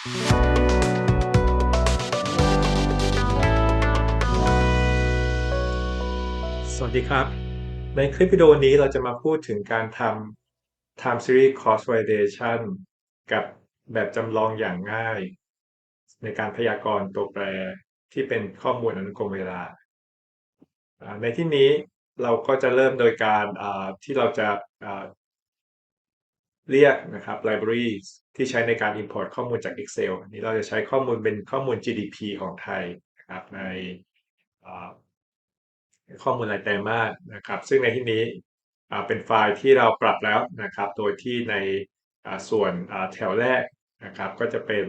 สวัสดีครับ ในคลิปวิดีโอนี้เราจะมาพูดถึงการทำ time series cross validation กับแบบจำลองอย่างง่าย ในการพยากรณ์ตัวแปรที่เป็นข้อมูลอนุกรมเวลา ในที่นี้เราก็จะเริ่มโดยการที่เราจะ เรียกนะครับ libraries ที่ใช้ในการ import ข้อมูลจาก Excel อันนี้เราจะใช้ข้อมูลเป็นข้อมูล GDP ของไทยนะครับในข้อมูลรายไตรมาสนะครับ ซึ่งในที่นี้เป็นไฟล์ที่เราปรับแล้วนะครับ โดยที่ในส่วนแถวแรกนะครับ ก็จะเป็น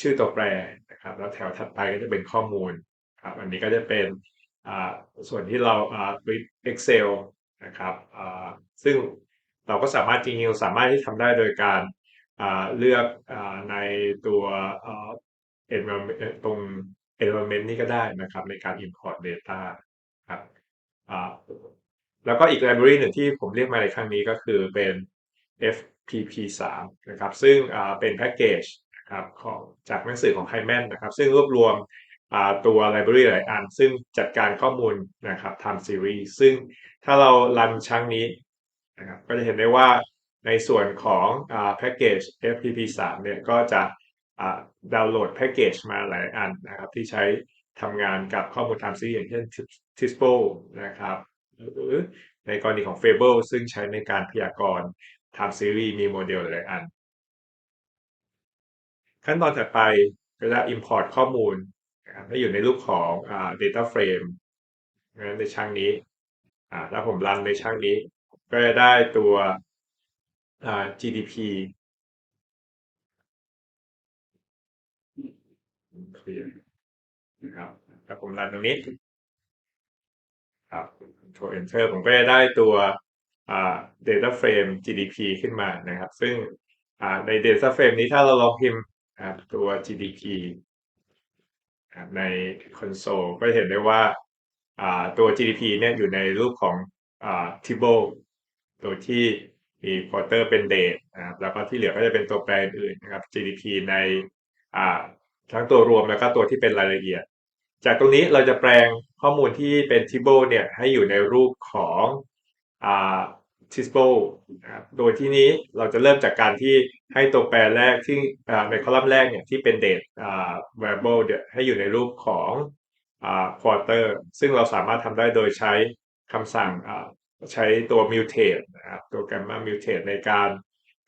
ชื่อตัวแปรนะครับ แล้วแถวถัดไปก็จะเป็นข้อมูลครับอันนี้ก็จะเป็นส่วนที่เราอ่า with Excel นะครับซึ่ง เราก็สามารถจริงๆสามารถที่ทำได้โดยการเลือกอในตัวอ่า environment ตรง environment นี้ก็ได้นะครับในการ import data ครับแล้วก็อีก library หนึ่งที่ผมเรียกมาในครั้งนี้ก็คือเป็น FPP3 นะครับ ซึ่งเป็นแพ็กเกจนะครับของจากหนังสือของ Hyman นะครับ ซึ่งรวบรวมตัว library หลายอัน ซึ่งจัดการข้อมูลนะครับ time series ซึ่งถ้าเรารันชั้งนี้ นะครับก็จะเห็นได้ว่าในส่วนของอแพ็กเกจ FPP3 เนี่ยก็จะดาวน์โหลดแพ็กเกจมาหลายอันนะครับที่ใช้ทำงานกับข้อมูล time series อย่างเช่น TISPO นะครับหรือในกรณีของ Fable ซึ่งใช้ในการพยากรณ์ time series มีโมเดลหลายอัน ขั้นตอนถัดไปก็จะ import ข้อมูลนะครับให้อยู่ในรูปของอ่า data frame ในช่างนี้ถ้าผมรันในช่างนี้ ก็จะได้ตัวอ่า GDP เคลียร์นะครับถ้าผมรันตรงนี้ครับ Control Enter ผมก็จะได้ตัวอ่า data frame GDP ขึ้นมานะครับ ซึ่งอ่าใน data frame นี้ถ้าเราลองพิมพ์ตัว GDP นครับใน console ก็เห็นได้ว่าอ่าตัว GDP เนี่ยอยู่ในรูปของอ่า table โดยที่มี quarter เป็น date นะครับแล้วก็ที่เหลือก็จะเป็นตัวแปรอื่นนะครับ GDP ในอ่าทั้งตัวรวมแล้วก็ตัวที่เป็นรายละเอียด จากตรงนี้เราจะแปลงข้อมูลที่เป็น table เนี่ยให้อยู่ในรูปของอ่า tisple นะครับโดยที่นี้เราจะเริ่มจากการที่ให้ตัวแปรแรกที่ในคอลัมน์แรกเนี่ยที่เป็น date อ่า variable เนี่ยให้อยู่ในรูปของอ่า quarter ซึ่งเราสามารถทำได้โดยใช้คำสั่งอ่า ใช้ตัว mutate นะครับตัว gamma mutate ในการ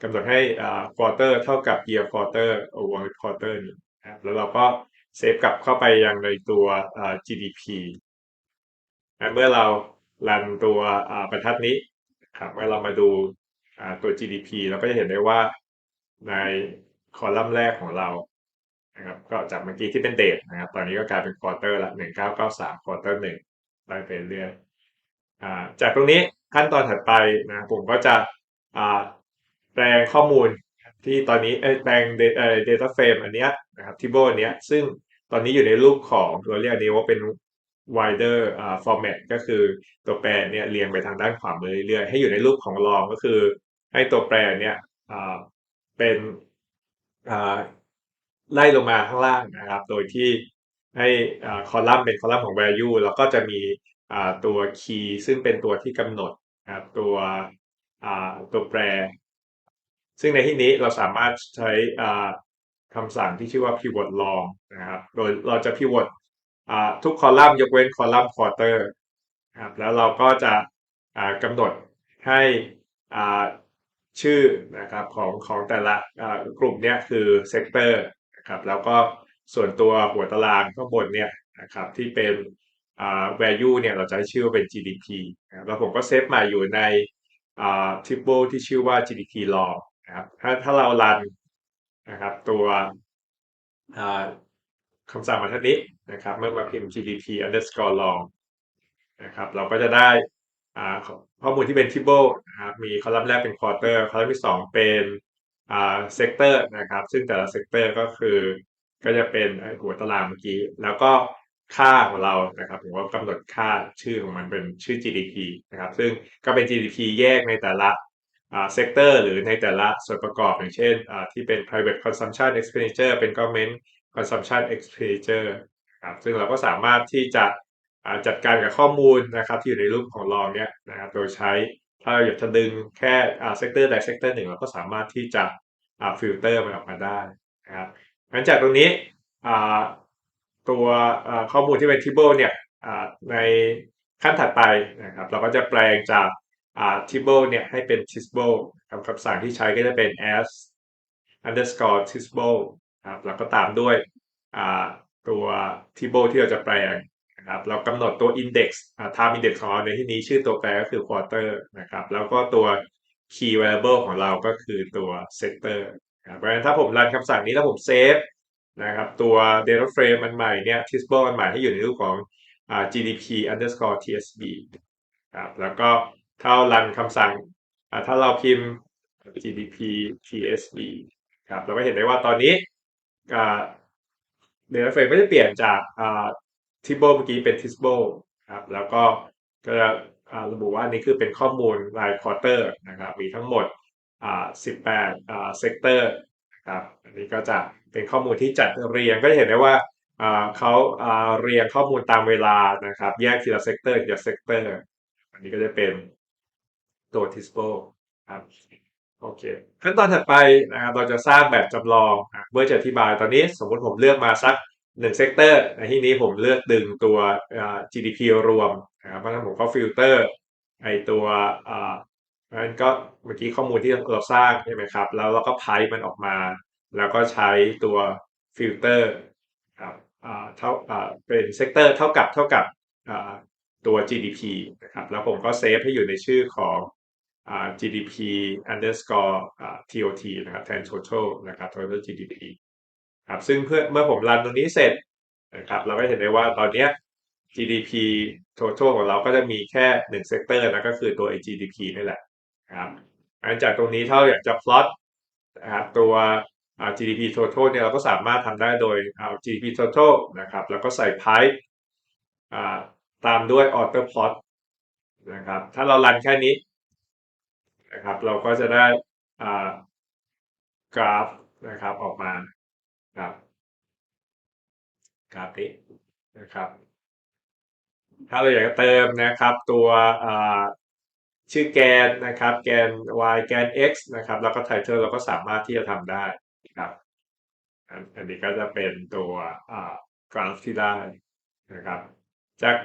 กำหนดให้อ่า quarter เท่ากับ year quarter over quarter นี้นะครับแล้วเราก็เซฟกลับเข้าไปยังในตัว GDP นะเมื่อเรารันตัวบรรทัดนี้ครับเมื่อเรามาดูตัว GDP เราก็จะเห็นได้ว่าในคอลัมน์แรกของเรานะครับก็จากเมื่อกี้ที่เป็นเดทนะครับ ตอนนี้ก็กลายเป็นควอเตอร์ละหนึ่งเก้าเก้าสามควอเตอร์หนึ่งไล่ไปเรื่อย จากตรงนี้ขั้นตอนถัดไปนะผมก็จะแปลงข้อมูลที่ตอนนี้แปลงเอ่อ data frame อันเนี้ยนะครับที่โบอันเนี้ยซึ่งตอนนี้อยู่ในรูปของเราเรียกนี้ว่าเป็น wider อ่า format ก็คือตัวแปรเนี่ยเรียงไปทางด้านขวามือเรื่อยๆให้อยู่ในรูปของลองก็คือ ให้ตัวแปรเนี่ยเป็นไล่ลงมาข้างล่างนะครับ โดยที่ให้คอลัมน์เป็นคอลัมน์ของ value แล้วก็จะมี ตัว key ซึ่งเป็นตัวที่กำหนดนะตัวตัวแปร ซึ่งในที่นี้เราสามารถใช้คำสั่งที่ชื่อว่า pivot long นะครับ โดยเราจะ pivot อ่าทุกคอลัมน์ยกเว้นคอลัมน์ quarter นะครับแล้วเราก็จะกำหนดให้ชื่อนะครับของของแต่ละกลุ่มเนี้ยคือ sector นะครับแล้วก็ส่วนตัวหัวตารางข้างบนเนี่ยนะครับที่เป็น value เนี่ยเราจะให้ชื่อว่าเป็น GDP นะครับแล้วผมก็เซฟมาอยู่ในอ่า table ที่ชื่อว่า GDP law นะครับถ้าถ้าเรารันนะครับตัวคำสั่งบรรทัดนี้นะครับเมื่อมาพิมพ์ GDP underscore long นะครับเราก็จะได้ข้อมูลที่เป็น table นะครับมีคอลัมน์แรกเป็น quarter คอลัมน์ที่สองเป็นอ่า sector นะครับซึ่งแต่ละ sector ก็คือก็จะเป็นหัวตารางเมื่อกี้ แล้วก็ ค่าของเรานะครับผมก็กำหนดค่าชื่อของมันเป็นชื่อ GDP นะครับ ซึ่งก็เป็น GDP แยกในแต่ละอ่า sector หรือในแต่ละส่วนประกอบอย่างเช่นที่เป็น private consumption expenditure เป็น government consumption expenditure ครับซึ่งเราก็สามารถที่จะจัดการกับข้อมูลนะครับที่อยู่ในรูปของลองเนี้ยนะครับโดยใช้ถ้าเราอยากจะดึงแค่อ่า sector ใด sector หนึ่งเราก็สามารถที่จะอ่า filter มันออกมาได้นะครับหลังจากตรงนี้ ตัวข้อมูลที่เป็น table เนี่ยในขั้นถัดไปนะครับ เราก็จะแปลงจาก table เนี่ยให้เป็น table ครับคำสั่งที่ใช้ก็จะเป็น as underscore table ครับแล้วก็ตามด้วยตัว table ที่เราจะแปลงนะครับเรากำหนดตัว index อ่า time index ของเราในที่นี้ชื่อตัวแปรก็คือ quarter นะครับ แล้วก็ตัว key variable ของเราก็คือตัว sector ครับเพราะฉะนั้นถ้าผมรันคำสั่งนี้แล้วผมเซฟ นะครับตัว data frame อันใหม่เนี่ย table อันใหม่ให้อยู่ในรูปของอ gdp underscore tsb ครับแล้วก็ถ้ารารันคำสั่งถ้าเราพิมพ์ gdp tsb ครับเราก็เห็นได้ว่าตอนนี้ data frame ก็จะเปลี่ยนจากอ่า table เมื่อกี้เป็น table ครับแล้วก็ก็จะระบุว่าอันนี้คือเป็นข้อมูลราย quarter นะครับมีทั้งหมด 18อ่า sector นะครับอันนี้ก็จะ เป็นข้อมูลที่จัดเรียงก็จะเห็นได้ว่าเขาเรียงข้อมูลตามเวลานะครับ แยกทีละ sector ทีละ sector อันนี้ก็จะเป็นตัว table ครับโอเคขั้นตอนถัดไปนะครับเราจะสร้างแบบจำลองเพื่อจะอธิบายตอนนี้สมมติผมเลือกมาสักหนึ่งเซกเตอร์ในที่นี้ผมเลือกดึงตัว GDP รวมนะครับเพราะฉะนั้นผมก็ฟิลเตอร์ไอตัวอ่านั้นก็เมื่อกี้ข้อมูลที่เราสร้างใช่ไหมครับ แล้วเราก็ไพ่มันออกมา แล้วก็ใช้ตัวฟิลเตอร์ครับเท่าเป็นเซกเตอร์เท่ากับเท่ากับตัว GDP นะครับแล้วผมก็เซฟให้อยู่ในชื่อของอ GDP underscore TOT นะครับแทน total นะครับ total GDP ครับซึ่งเพื่อเมื่อผมรันตรงนี้เสร็จนะครับเราก็เห็นได้ว่าตอนเนี้ย GDP total ของเราก็จะมีแค่หนึ่งเซกเตอร์นะก็คือตัว GDP นี่แหละครับหลังจากตรงนี้ถ้าเราอยากจะ plot นะครับตัว GDP total เนี่ยเราก็สามารถทำได้โดยเอา GDP total นะครับแล้วก็ใส่ pipe ตามด้วย auto plot นะครับถ้าเรารันแค่นี้นะครับเราก็จะได้กราฟนะครับออกมาครับกราฟนี้นะครับถ้าเราอยากเติมนะครับตัวชื่อแกนนะครับแกน y แกน x นะครับแล้วก็ไทเทลเราก็สามารถที่จะทำได้ ครับอันอันนี้ก็จะเป็นตัวอ่ากราฟที่ได้นะครับ จาก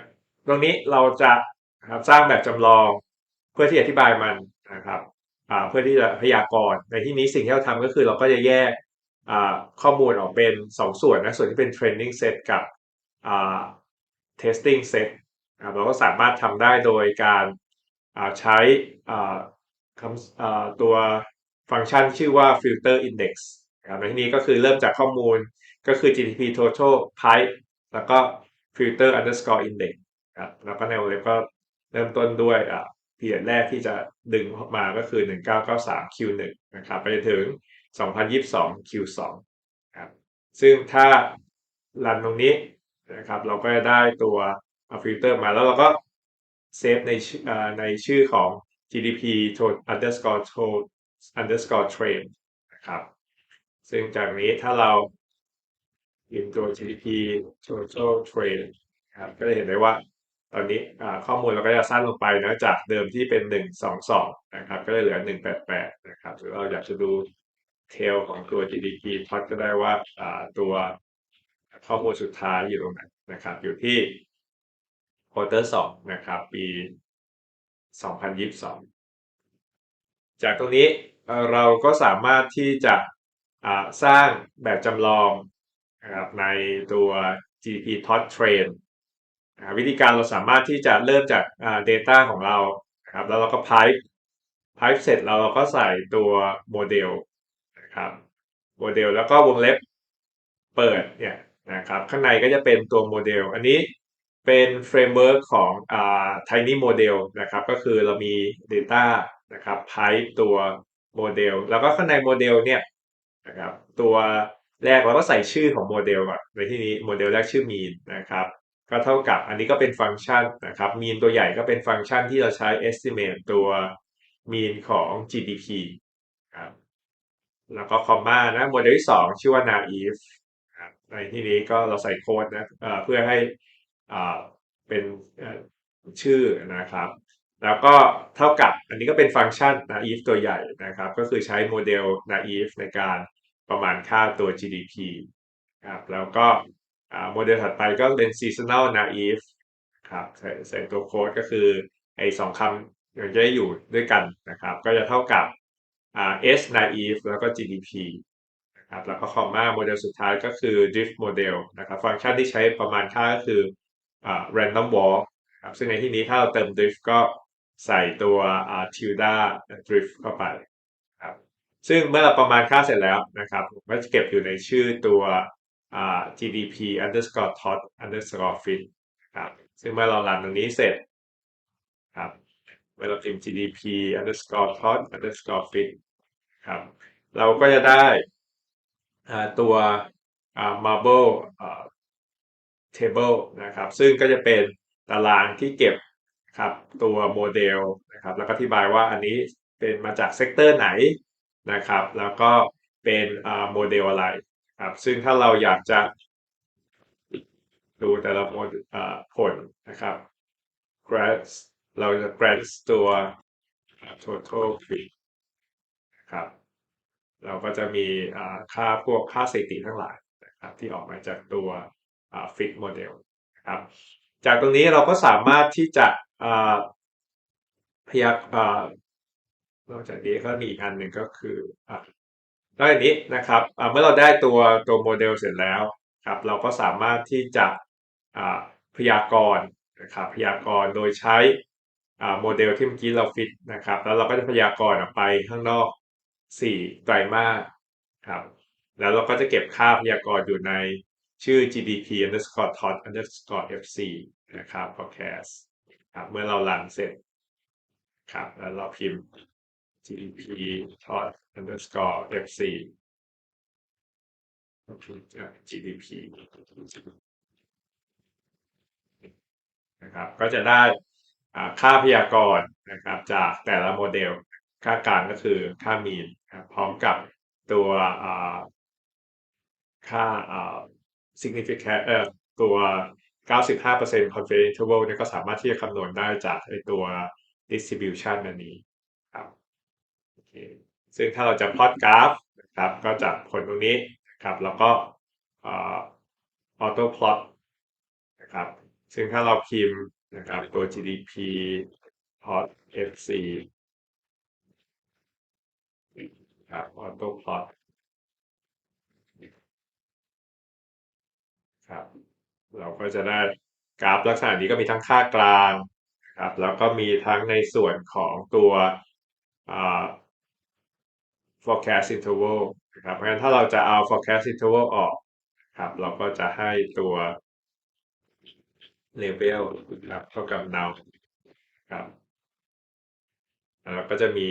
ตรงนี้เราจะครับสร้างแบบจำลองเพื่อที่อธิบายมันนะครับเพื่อที่จะพยากรณ์ในที่นี้สิ่งที่เราทำก็คือเราก็จะแยกข้อมูลออกเป็นสองส่วนนะส่วนที่เป็น training set กับ testing set นะรเราก็สามารถทำได้โดยการใช้ตัวฟังก์ชันชื่อว่า filter index นะครับในที่นี้ก็คือเริ่มจากข้อมูลก็คือ GDP total pipe แล้วก็ filter underscore index ครับแล้วก็ในวงเล็บก็เริ่มต้นด้วยอ่า period แรกที่จะดึงออกมาก็คือ 1993 Q1 นะครับไปถึง 2022 Q2 ครับซึ่งถ้ารันตรงนี้นะครับเราก็จะได้ตัวฟิลเตอร์มาแล้วเราก็เซฟในในชื่อของ GDP total underscore total underscore trend นะครับ ซึ่งจากนี้ถ้าเราพิมพ์ตัว GDP total trend ครับก็จะเห็นได้ว่าตอนนี้ข้อมูลเราก็จะสั้นลงไปนะจากเดิมที่เป็นหนึ่งสองสองนะครับ ก็เลยเหลือหนึ่งแปดแปดนะครับหรือเราอยากจะดูเทลของตัว GDP พอดก็ได้ว่าตัวข้อมูลสุดท้ายอยู่ตรงไหนนะครับ อยู่ที่ควอเตอร์สองนะครับ ปีสองพันยิบสองจากตรงนี้เราก็สามารถที่จะ สร้างแบบจำลองนะครับในตัว GDP Tot Trend วิธีการเราสามารถที่จะเริ่มจาก Data ของเราครับแล้วเราก็ Pipe Pipe เสร็จแล้วเราก็ใส่ตัวโมเดลนะครับโมเดลแล้วก็วงเล็บเปิดเนี่ยนะครับข้างในก็จะเป็นตัวโมเดล อันนี้เป็นเฟรมเวิร์กของอ่า Tiny Model นะครับก็คือเรามี Data นะครับ Pipe ตัวโมเดล แล้วก็ข้างในโมเดลเนี่ย นะครับ ตัวแรกเราก็ใส่ชื่อของโมเดลก่อนในที่นี้โมเดลแรกชื่อ mean นะครับก็เท่ากับอันนี้ก็เป็นฟังก์ชันนะครับ mean ตัวใหญ่ก็เป็นฟังก์ชันที่เราใช้ estimate ตัว mean ของ GDP ครับแล้วก็คอมมานะโมเดลที่สองชื่อว่า naive ในที่นี้ก็เราใส่โค้ดนะเอ่อเพื่อให้เป็นชื่อนะครับ แล้วก็เท่ากับอันนี้ก็เป็นฟังก์ชัน naive ตัวใหญ่นะครับ ก็คือใช้โมเดล naive ในการประมาณค่าตัว GDP ครับแล้วก็โมเดลถัดไปก็เป็น seasonal naive ครับใส่ใส่ตัวโค้ดก็คือไอ้สองคำมันจะได้อยู่ด้วยกันนะครับ ก็จะเท่ากับ S naive แล้วก็ GDP นะครับแล้วก็คอมมาโมเดลสุดท้ายก็คือ drift model นะครับ ฟังก์ชันที่ใช้ประมาณค่าก็คืออ random walk ครับซึ่งในที่นี้ถ้าเราเติม drift ก็ ใส่ตัวอ่า tilde drift เข้าไปครับซึ่งเมื่อเราประมาณค่าเสร็จแล้วนะครับมก็จะเก็บอยู่ในชื่อตัว GDP underscore tot underscore fit ครับซึ่งเมื่อเรารันตรงนี้เสร็จครับเมื่อเราพิมพ์ GDP underscore tot underscore fit ครับเราก็จะได้ตัว marble table นะครับ ซึ่งก็จะเป็นตารางที่เก็บ ครับตัวโมเดลนะครับแล้วก็อธิบายว่าอันนี้เป็นมาจากเซกเตอร์ไหนนะครับแล้วก็เป็นอ่าโมเดลอะไรครับซึ่งถ้าเราอยากจะดูแต่ละโมเดลอ่าผลนะครับ grad เราจะ grad ตัว total fit นะครับเราก็จะมีอ่าค่าพวกค่าสถิติทั้งหลายนะครับที่ออกมาจากตัวอ่า fit model นะครับจากตรงนี้เราก็สามารถที่จะ พยากอ่านอกจากนี้ก็มีอีกอันหนึ่งก็คืออ่านอกจากนี้นะครับเมื่อเราได้ตัวตัวโมเดลเสร็จแล้วครับเราก็สามารถที่จะอ่าพยากรณ์นะครับพยากรณ์โดยใช้อ่าโมเดลที่เมื่อกี้เราฟิตนะครับ แล้วเราก็จะพยากรณ์ออกไปข้างนอกสี่ไตรมาสครับแล้วเราก็จะเก็บค่าพยากรณ์อยู่ในชื่อ GDP underscore tot underscore FC นะครับ forecast ครับ เมื่อเรารันเสร็จครับ แล้วเราพิมพ์ GDP tot underscore FC ก็พิมพ์ GDP นะครับ ก็จะได้ค่าพยากรณ์นะครับ จากแต่ละโมเดล ค่ากลางก็คือค่ามีนพร้อมกับตัวค่า significant ตัว 95% confidence interval เนี่ยก็สามารถที่จะคำนวณได้จากไอตัว distribution อันนี้ครับโอเคซึ่งถ้าเราจะพลอตกราฟนะครับก็จากผลตรงนี้นะครับแล้วก็อ่า auto plot นะครับซึ่งถ้าเราพิมพ์นะครับตัว GDP plot FC ครับ auto plot ครับ เราก็จะได้กราฟลักษณะนี้ก็มีทั้งค่ากลางครับ แล้วก็มีทั้งในส่วนของตัว forecast interval นะครับเพราะฉะนั้นถ้าเราจะเอา forecast interval ออกครับ เราก็จะให้ตัว label ครับเท่ากับ null ครับแล้วก็จะมี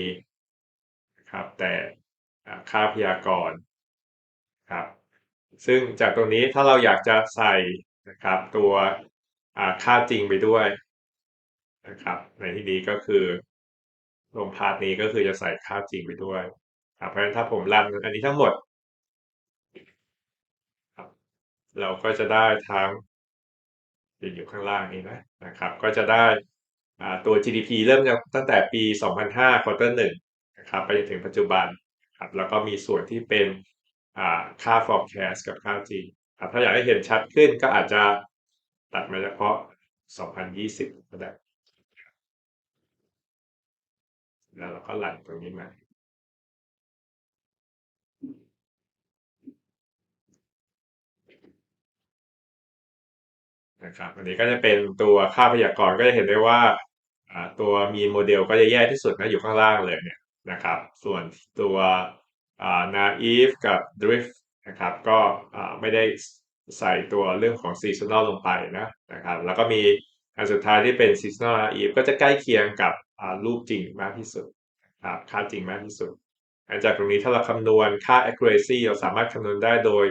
ครับแต่ค่าพยากรณ์ครับ ซึ่งจากตรงนี้ถ้าเราอยากจะใส่ นะครับ ตัวค่าจริงไปด้วยนะครับ ในที่นี้ก็คือลงพาร์ทนี้ก็คือจะใส่ค่าจริงไปด้วยครับเพราะฉะนั้นถ้าผมรันอันนี้ทั้งหมดครับเราก็จะได้ทั้งจะอยู่ข้างล่างนี้นะนะครับ ก็จะได้ตัว GDP เริ่มตั้งแต่ปี 2005 ควอเตอร์หนึ่งนะครับไปจนถึงปัจจุบันครับแล้วก็มีส่วนที่เป็นค่า forecast กับค่าจริง ถ้าอยากให้เห็นชัดขึ้นก็อาจจะตัดมาเฉพาะ 2020ก็ได้แล้วเราก็หลั่นตรงนี้มานะครับอันนี้ก็จะเป็นตัวค่าพยากรณ์ก็จะเห็นได้ว่าตัวมีโมเดลก็จะแย่ที่สุดนะอยู่ข้างล่างเลยเนี่ยนะครับ ส่วนตัวอ่า naive กับ drift นะครับ ก็ไม่ได้ใส่ตัวเรื่องของ seasonal ลงไปนะนะครับ แล้วก็มีอันสุดท้ายที่เป็น seasonal naive ก็จะใกล้เคียงกับรูปจริงมากที่สุดนะครับค่าจริงมากที่สุดหลังจากตรงนี้ถ้าเราคำนวณค่า accuracy เราสามารถคำนวณได้โดย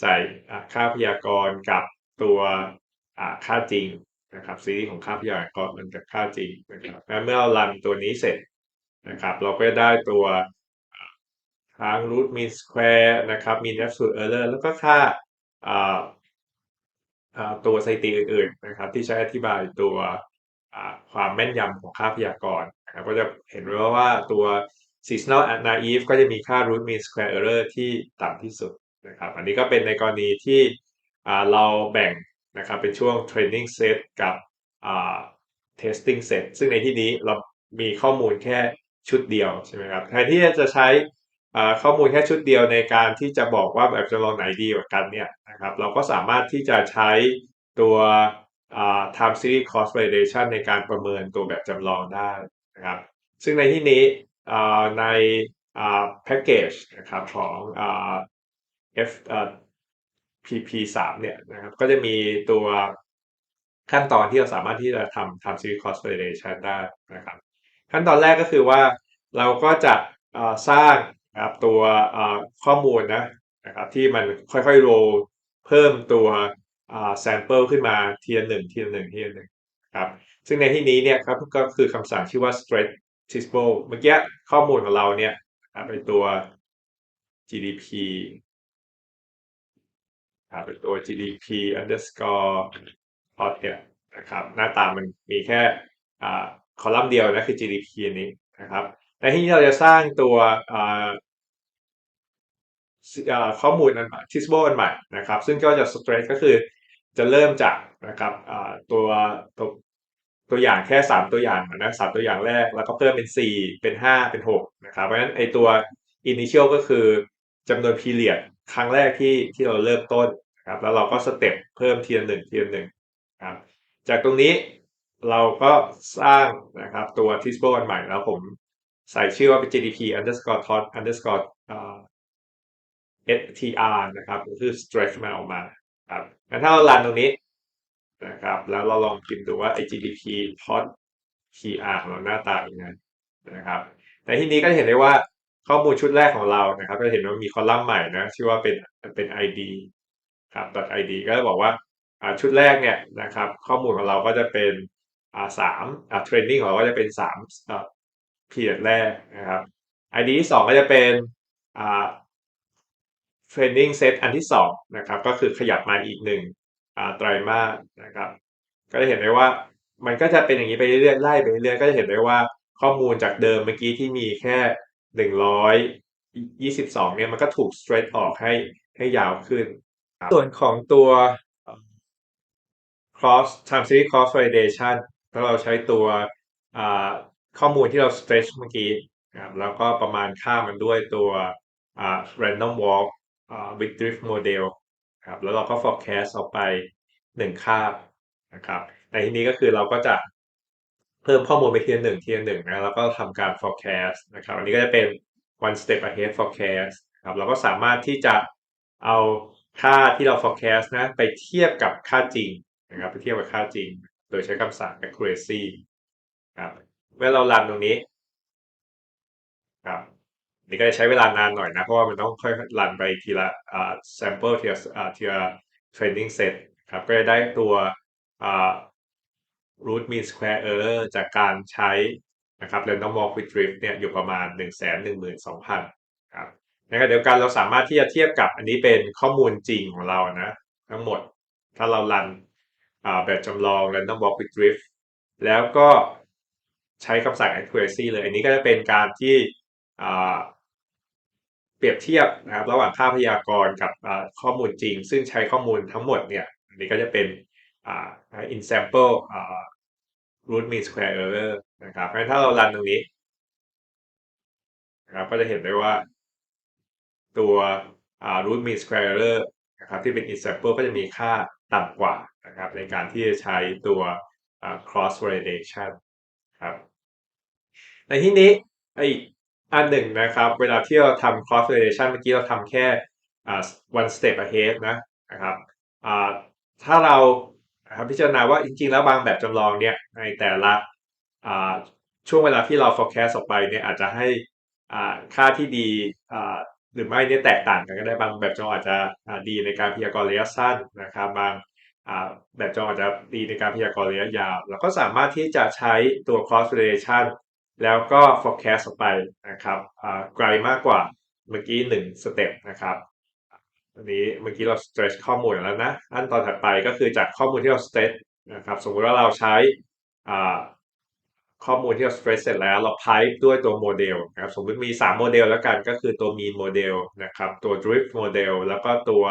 ใส่ค่าพยากรณ์กับตัวค่าจริงนะครับซีรีส์ของค่าพยากรณ์มันกับค่าจริงนะครับแล้วเมื่อเรารันตัวนี้เสร็จนะครับ เราก็จะได้ตัว ทั้ง root mean square นะครับ mean absolute error แล้วก็ค่าตัวสถิติอื่นๆนะครับ ที่ใช้อธิบายตัวความแม่นยำของค่าพยากรณ์นะครับก็จะเห็นว่าว่าตัว seasonal naive ก็จะมีค่า root mean square error ที่ต่ำที่สุดนะครับ อันนี้ก็เป็นในกรณีที่เราแบ่งนะครับเป็นช่วง training set กับ testing set ซึ่งในที่นี้เรามีข้อมูลแค่ชุดเดียวใช่ไหมครับแทนที่จะใช้ ข้อมูลแค่ชุดเดียวในการที่จะบอกว่าแบบจำลองไหนดีกว่ากันเนี่ยนะครับเราก็สามารถที่จะใช้ตัว time series cross validation ในการประเมินตัวแบบจำลองได้นะครับซึ่งในที่นี้ในอ่า package นะครับของ FPP3 เนี่ยนะครับก็จะมีตัวขั้นตอนที่เราสามารถที่จะทำ time series cross validation ได้นะครับขั้นตอนแรกก็คือว่าเราก็จะสร้าง ครับตัวข้อมูลนะนะครับที่มันค่อยๆโรเพิ่มตัวอ่า sample ขึ้นมาทีละหนึ่งทีละหนึ่งทีละหนึ่งครับซึ่งในที่นี้เนี่ยครับก็คือคำสั่งชื่อว่า stretch tisple เมื่อกี้ข้อมูลของเราเนี่ยเป็นตัว GDP ครับเป็นตัว GDP underscore plot เนี่ยนะครับหน้าตามันมีแค่คอลัมน์เดียวนะคือ GDP อันนี้นะครับ ในที่นี้เราจะสร้างตัวข้อมูลอันใหม่ Tisble อันใหม่นะครับ ซึ่งก็จะ stretch ก็คือจะเริ่มจากนะครับตัวตัวตัวอย่างแค่ 3 ตัวอย่างนะสามตัวอย่างแรก แล้วก็เพิ่มเป็น 4 เป็น 5 เป็น 6 นะครับ เพราะฉะนั้นไอตัว initial ก็คือจำนวน period ครั้งแรกที่ที่เราเริ่มต้นนะครับ แล้วเราก็สเต็ปเพิ่มทีละหนึ่งทีละหนึ่งครับ จากตรงนี้เราก็สร้างนะครับตัว Tisble อันใหม่แล้วผม ใส่ชื่อว่าเป็น GDP underscore tot underscore str นะครับก็คือ stretch มาออกมาครับงั้นถ้าเรารันตรงนี้นะครับ แล้วเราลองพิมพ์ดูว่าไอ GDP tot tr ของเราหน้าตาเป็นไงนะครับ แต่ที่นี้ก็เห็นได้ว่าข้อมูลชุดแรกของเรานะครับ ก็จะเห็นว่ามีคอลัมน์ใหม่นะชื่อว่าเป็นเป็น id ครับ .id ก็จะบอกว่าชุดแรกเนี่ยนะครับ ข้อมูลของเราก็จะเป็นสามอ่า training ของเราก็จะเป็นสาม period แรกนะครับ id ที่สองก็จะเป็นอ่า training set อันที่สองนะครับ ก็คือขยับมาอีกหนึ่งไตรมาสนะครับ ก็จะเห็นได้ว่ามันก็จะเป็นอย่างนี้ไปเรื่อยๆไล่ไปเรื่อยๆก็จะเห็นได้ว่าข้อมูลจากเดิมเมื่อกี้ที่มีแค่หนึ่งร้อยยี่สิบสองเนี่ยมันก็ถูก stretch ออกให้ให้ยาวขึ้น ส่วนของตัว cross time series cross validation ถ้าเราใช้ตัว ข้อมูลที่เรา stretch เมื่อกี้นะครับแล้วก็ประมาณค่ามันด้วยตัวอ่า random walk อ่า with drift model ครับแล้วเราก็ forecast ออกไปหนึ่งค่านะครับในที่นี้ก็คือเราก็จะเพิ่มข้อมูลไปทีละหนึ่งทีละหนึ่งนะแล้วก็ทำการ forecast นะครับ อันนี้ก็จะเป็น one step ahead forecast ครับเราก็สามารถที่จะเอาค่าที่เรา forecast นะไปเทียบกับค่าจริงนะครับไปเทียบกับค่าจริง โดยใช้คำสั่ง accuracy ครับ มื่อเรารันตรงนี้ครับนี่ก็จะใช้เวลานานหน่อยนะ เพราะว่ามันต้องค่อยรันไปทีละอ่า sample ทีละอ่าทีละ training set ครับก็จะได้ตัวอ่า root mean square error จากการใช้นะครับ random walk with drift เนี่ยอยู่ประมาณ 1 1 2 0 0 0ครับในขณะเดียวกันเราสามารถที่จะเทียบกับอันนี้เป็นข้อมูลจริงของเรานะ ทั้งหมดถ้าเรารันอ่าแบบจำลอง random walk with drift แล้วก็ ใช้คำสั่ง accuracy เลย อันนี้ก็จะเป็นการที่เปรียบเทียบนะครับระหว่างค่าพยากรณ์กับข้อมูลจริง ซึ่งใช้ข้อมูลทั้งหมดเนี่ยอันนี้ก็จะเป็นอ่า in sample root mean square error นะครับเพราะฉะนั้นถ้าเรารันตรงนี้นะครับก็จะเห็นได้ว่าตัว root mean square error นะครับที่เป็น in sample ก็จะมีค่าต่ำกว่านะครับในการที่จะใช้ตัว cross validation ครับ ในที่นี้ไออันหนึ่งนะครับ เวลาที่เราทำ cross validation เมื่อกี้เราทำแค่อ่า one step ahead นะนะครับอ่าถ้าเราพิจารณาว่าจริงๆ แล้วบางแบบจำลองเนี่ยในแต่ละอ่าช่วงเวลาที่เรา forecast ออกไปเนี่ยอาจจะให้อ่าค่าที่ดีอ่าหรือไม่เนี่ยแตกต่างกันก็ได้บางแบบจำลองอาจจะอ่าดีในการพยากรณ์ระยะสั้นนะครับบางอ่าแบบจำลองอาจจะดีในการพยากรณ์ระยะยาวเราก็สามารถที่จะใช้ตัว cross validation แล้วก็ forecast ออกไปนะครับไกลมากกว่าเมื่อกี้หนึ่งสเต็ปนะครับอันนี้เมื่อกี้เรา stretch ข้อมูลแล้วนะขั้นตอนถัดไปก็คือจากข้อมูลที่เรา stretch นะครับสมมุติว่าเราใช้ข้อมูลที่เรา stretch เสร็จแล้วเรา pipe ด้วยตัวโมเดลนะครับสมมติมี 3 โมเดลแล้วกันก็คือตัว mean model นะครับตัว drift model แล้วก็ตัว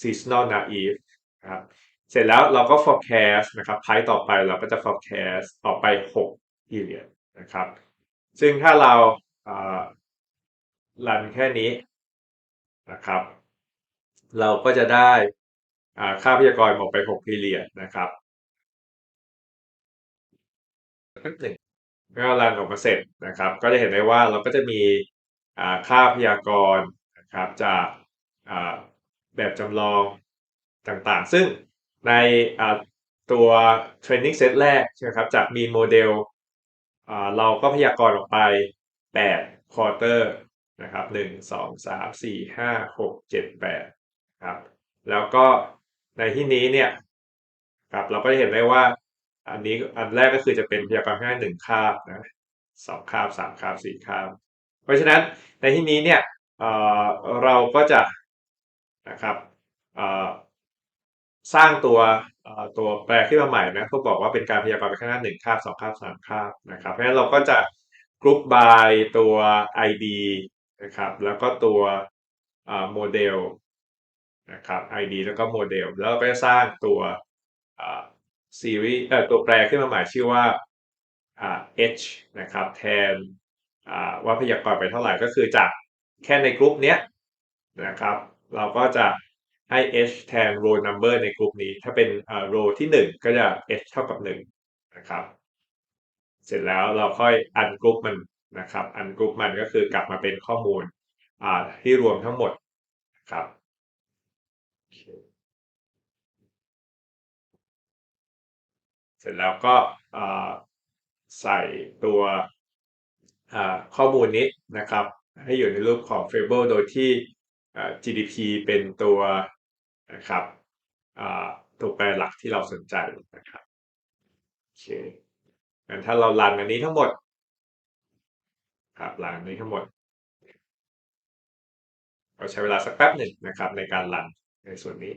seasonal naive นะครับเสร็จแล้วเราก็ forecast นะครับ pipe ต่อไปเราก็จะ forecast ออกไป 6 period นะครับ ซึ่งถ้าเรารันแค่นี้นะครับ เราก็จะได้ค่าพยากรณ์ออกไป 6 period นะครับหนึ่งเมื่อรันออกมาเสร็จนะครับ ก็จะเห็นได้ว่าเราก็จะมีค่าพยากรณ์นะครับจากแบบจำลองต่างๆ ซึ่งในตัว training set แรกใช่ครับจาก mean model เราก็พยากรณ์ออกไป8 quarter นะครับหนึ่งสองสามสี่ห้าหกเจ็ดแปดครับแล้วก็ในที่นี้เนี่ยครับเราก็จะเห็นได้ว่าอันนี้อันแรกก็คือจะเป็นพยากรณ์แค่หนึ่งคาบนะสองคาบสามคาบสี่คาบ เพราะฉะนั้นในที่นี้เนี่ยเเราก็จะนะครับ สร้างตัวเอ่อตัวแปลขึ้นมาใหม่นะเขาบอกว่าเป็นการพยากรณ์ไปข้างหน้าหนึ่งคาบสองคาบสามคาบนะครับเพราะฉะนั้นเราก็จะกรุ๊ป by ตัว ID นะครับแล้วก็ตัวโมเดลนะครับ ID แล้วก็โมเดลแล้วก็จะสร้างตัวซีรีส์ตัวแปรขึ้นมาใหม่ชื่อว่า h นะครับแทนว่าพยากรณ์ไปเท่าไหร่ก็คือจากแค่ในกลุ่มเนี้ยนะครับ เราก็จะ ให้ h แทน row number ในกลุ่มนี้ ถ้าเป็น row ที่ 1 ก็จะ h เท่ากับ 1 นะครับ เสร็จแล้วเราค่อยอันกรุ๊ปมันนะครับอันกรุ๊ปมันก็คือกลับมาเป็นข้อมูลที่รวมทั้งหมดนะครับเสร็จแล้วก็ใส่ตัวข้อมูลนี้นะครับ ให้อยู่ในรูปของ Fable โดยที่ GDP เป็นตัว นะครับตัวแปรหลักที่เราสนใจนะครับโอเคงั้นถ้าเรารันอันนี้ทั้งหมดครับรันนี้ทั้งหมดเราใช้เวลาสักแป๊บหนึ่งนะครับ ในการรันในส่วนนี้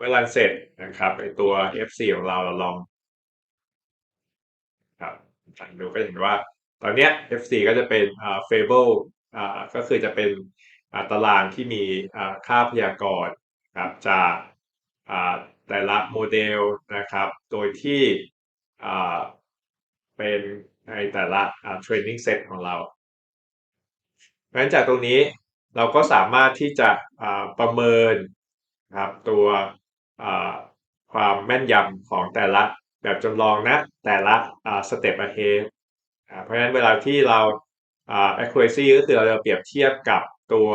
เวลาเสร็จนะครับไอตัว F4 ของเราเราลองครับดูก็เห็นว่า ตอนนี้ F4 ก็จะเป็นอ่า Fable อ่าก็คือจะเป็นอ่าตารางที่มีอ่าค่าพยากรณ์ครับจากอ่าแต่ละโมเดลนะครับ โดยที่อ่าเป็นในแต่ละอ่า training set ของเราเพราะฉะนั้นจากตรงนี้เราก็สามารถที่จะอ่าประเมินครับตัวความแม่นยำของแต่ละแบบจำลองนะแต่ละสเต็ปอะเฮ เพราะฉะนั้นเวลาที่เรา accuracy ก็คือเราจะเปรียบเทียบกับตัว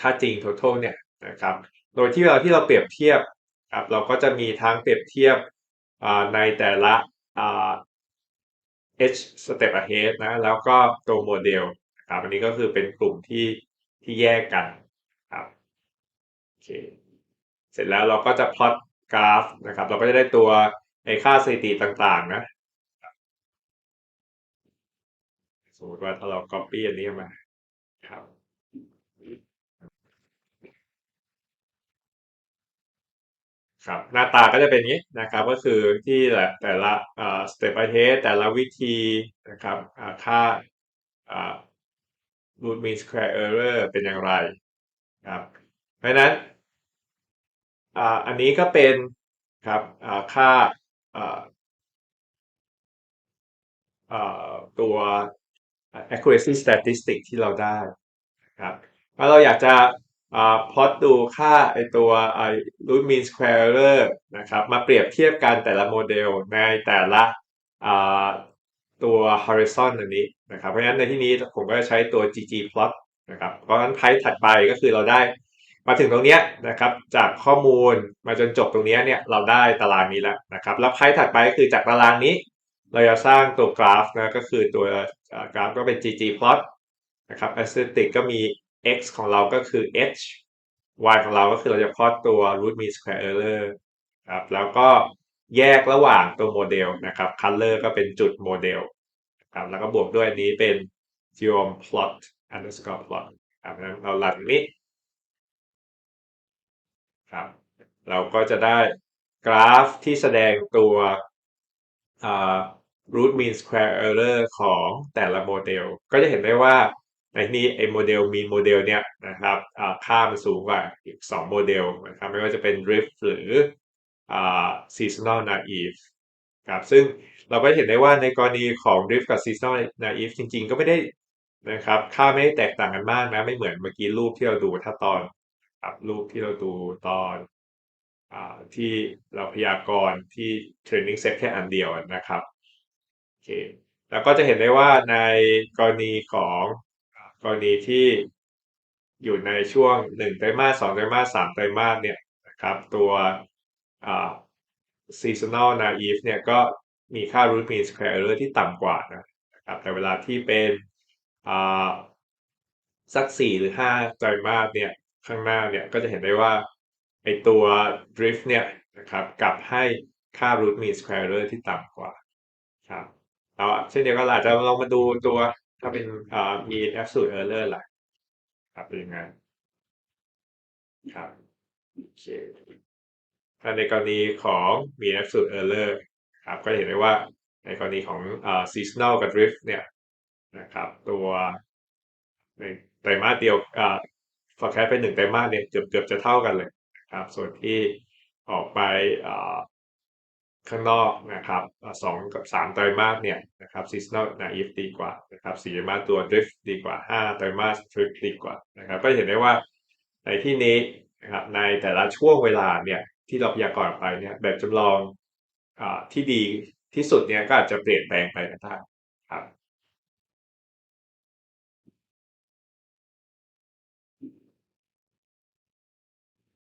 ค่าจริง total เนี่ยนะครับ โดยที่เวลาที่เราเปรียบเทียบครับเราก็จะมีทั้งเปรียบเทียบในแต่ละ h step ahead นะ แล้วก็ตัวโมเดลครับอันนี้ก็คือเป็นกลุ่มที่ที่แยกกันครับโอเคเสร็จแล้วเราก็จะพลอตกราฟนะครับ เราก็จะได้ตัวไอค่าสถิติต่างๆนะ สมมติว่าถ้าเรา copy อันนี้มาครับครับหน้าตาก็จะเป็นนี้นะครับก็คือที่แต่ละ step by step แต่ละวิธีนะครับค่า root mean square error เป็นอย่างไรครับเพราะนั้นอันนี้ก็เป็นครับค่าตัว accuracy statistic ที่เราได้ครับถ้าเราอยากจะพลอตดูค่าไอตัว root mean square error นะครับมาเปรียบเทียบกันแต่ละโมเดลในแต่ละตัว horizon อันนี้นะครับ เพราะฉะนั้นในที่นี้ผมก็จะใช้ตัว ggplot นะครับ เพราะฉะนั้นไพ่ถัดไปก็คือเราได้มาถึงตรงนี้นะครับ จากข้อมูลมาจนจบตรงนี้เนี่ยเราได้ตารางนี้แล้วนะครับ แล้วไพ่ถัดไปก็คือจากตารางนี้ เราจะสร้างตัวกราฟนะก็คือตัวกราฟก็เป็น ggplot นะครับ aesthetic ก็มี x ของเราก็คือ h y ของเราก็คือเราจะพลอตตัว root mean square error ครับแล้วก็แยกระหว่างตัวโมเดลนะครับ color ก็เป็นจุดโมเดลครับแล้วก็บวกด้วยอันนี้เป็น geom plot underscore plot ครับนั้นเราลันนี้ครับ เราก็จะได้กราฟที่แสดงตัว root mean square error ของแต่ละโมเดล ก็จะเห็นได้ว่าในนี้ไอโมเดล mean โมเดลเนี่ยนะครับค่ามันสูงกว่าอีก 2 โมเดลนะครับไม่ว่าจะเป็น drift หรือ seasonal naive ครับซึ่งเราก็เห็นได้ว่าในกรณีของ drift กับ seasonal naive จริง ๆ ก็ไม่ได้นะครับค่าไม่ได้แตกต่างกันมากนะ ไม่เหมือนเมื่อกี้รูปที่เราดูถ้าตอนรูปที่เราดูตอน อที่เราพยากรณ์ที่ training set แค่อันเดียวนะครับโอเคแล้วก็จะเห็นได้ว่าในกรณีของกรณีที่อยู่ในช่วงหนึ่งไตรมาสสองไตรมาสสามไตรมาสเนี่ยนะครับตัวอ่า seasonal naive เนี่ยก็มีค่า root mean square error ที่ต่ำกว่านะครับแต่เวลาที่เป็นอ่าสักสี่หรือห้าไตรมาสเนี่ยข้างหน้าเนี่ยก็จะเห็นได้ว่า ไอตัว drift เนี่ยนะครับกลับให้ค่า root mean square error ที่ต่ำกว่าครับเอาเช่นเดียวกันอาจจะลองมาดูตัวถ้าเป็นอ่า mean absolute error ล่ะครับเป็นยังไงครับโอเคถ้าในกรณีของ mean absolute error ครับก็เห็นได้ว่าในกรณีของอ่า seasonal กับ drift เนี่ยนะครับตัวในไตรมาสเดียวอ่า forecast เป็นหนึ่งไตรมาสเนี่ยเกือบเกือบจะเท่ากันเลย ครับ ส่วนที่ออกไปข้างนอกนะครับสองกับสามไตรมาสเนี่ยนะครับ seasonal naive ดีกว่านะครับสี่ไตรมาสตัว drift ดีกว่าห้าไตรมาส drift ดีกว่านะครับก็เห็นได้ว่าในที่นี้นะครับในแต่ละช่วงเวลาเนี่ยที่เราพยากรณ์ไปเนี่ยแบบจำลองอที่ดีที่สุดเนี่ยก็อาจจะเปลี่ยนแปลงไปก็ได้